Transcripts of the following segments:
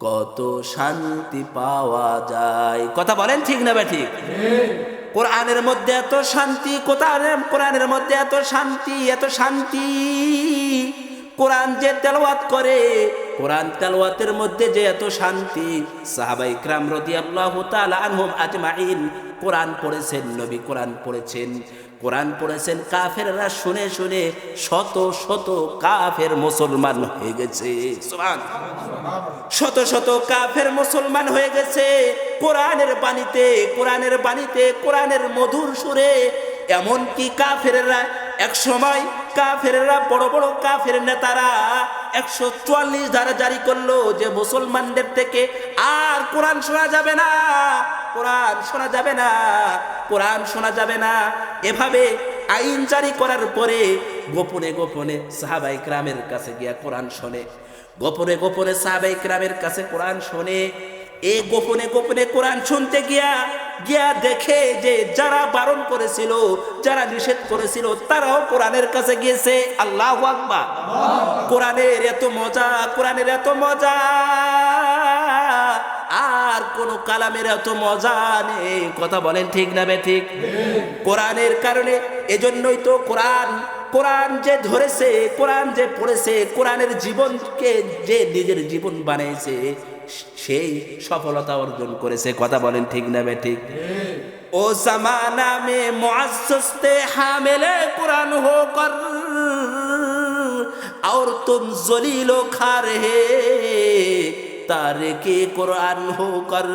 কত শান্তি পাওয়া যায়। কথা বলেন ঠিক না বে ঠিক? কোরআনের মধ্যে এত শান্তি কোরআনের কোরআনের মধ্যে এত শান্তি এত শান্তি। কোরআন যে তেলাওয়াত করে, কোরআন তেলাওয়াতের মধ্যে যে এত শান্তি, সাহাবাই ক্রাম রাদিয়াল্লাহু তাআলা আনহুম আজমাইন। কোরআন পড়েছেন নবী, কোরআন পড়েছেন। কোরআন পড়েছেন, কাফেররা শুনে শুনে শত শত কাফের মুসলমান হয়ে গেছে। শত শত কাফের মুসলমান হয়ে গেছে। কোরআনের বাণীতে কোরআনের বাণীতে, কোরআনের মধুর সুরে এমন কি কাফেররা এক সময় কাফেররা, বড় বড় কাফের নেতারা একশো চুয়াল্লিশ ধারা জারি করল যে মুসলমানদের থেকে আর কোরআন শোনা যাবে না। কোরআন শোনা যাবে না, কোরআন শোনা যাবে না। এভাবে আইন জারি করার পরে গোপনে গোপনে সাহাবাই গ্রামের কাছে গিয়া কোরআন শোনে। গোপনে গোপনে সাহাবাই গ্রামের কাছে কোরআন শোনে। এ গোপনে গোপনে কোরআন শুনতে গিয়া গিয়া দেখে যে যারা বারণ করেছিল, যারা নিষেধ করেছিল, তারাও কোরআনের কাছে গিয়েছে। আল্লাহ আকবার। কোরআনের এত মজা, কোরআনের এত মজা। আর কোন কালামের এত মজা নেই কথা বলেন ঠিক না বে ঠিক কোরআনের কারণে এজন্যই তো কোরআন কোরআন যে ধরেছে কোরআন যে পড়েছে কোরআনের জীবনকে যে নিজের জীবন বানিয়েছে সেই সফলতা অর্জন করেছে কথা বলেন ঠিক না বে ঠিক ও জামানা মে মুআসসতে হামিলে কোরআন হো কর और तुम जलीलो खा रहे তারে কে কোরআন হো কর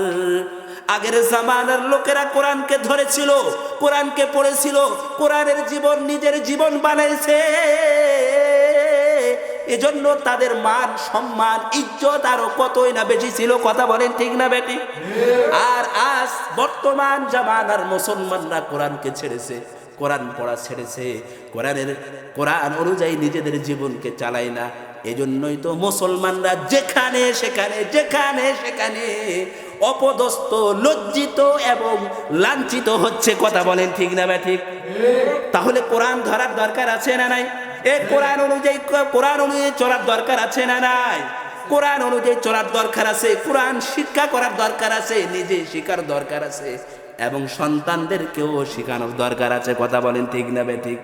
আগের জামানার লোকেরা কোরআনকে ধরেছিল, কোরআনকে পড়েছিল, কোরআনের জীবন নিজের জীবন বানাইছে। এজন্য তাদের মান, সম্মান, ইজ্জত আরও কতই না বেশি ছিল কথা বলেন ঠিক না বেটি? আর আজ বর্তমান জামানার মুসলমানরা কোরআনকে ছেড়েছে, কোরআন পড়া ছেড়েছে, কোরআনের, কোরআন অনুযায়ী নিজেদের জীবনকে চালায় না। এজন্যই তো মুসলমানরা যেখানে সেখানে যেখানে সেখানে অপদস্থ, লজ্জিত এবং লাঞ্ছিত হচ্ছে, কথা বলেন ঠিক না ঠিক তাহলে কোরআন ধরার দরকার আছে না নাই? এ কোরআন অনুযায়ী কোরআন অনুযায়ী চলার দরকার আছে না নাই? কোরআন অনুযায়ী চলার দরকার আছে, কোরআন শিক্ষা করার দরকার আছে, নিজে শিকার দরকার আছে, এবং সন্তানদেরকেও শেখানোর দরকার আছে, কথা বলেন ঠিক না ঠিক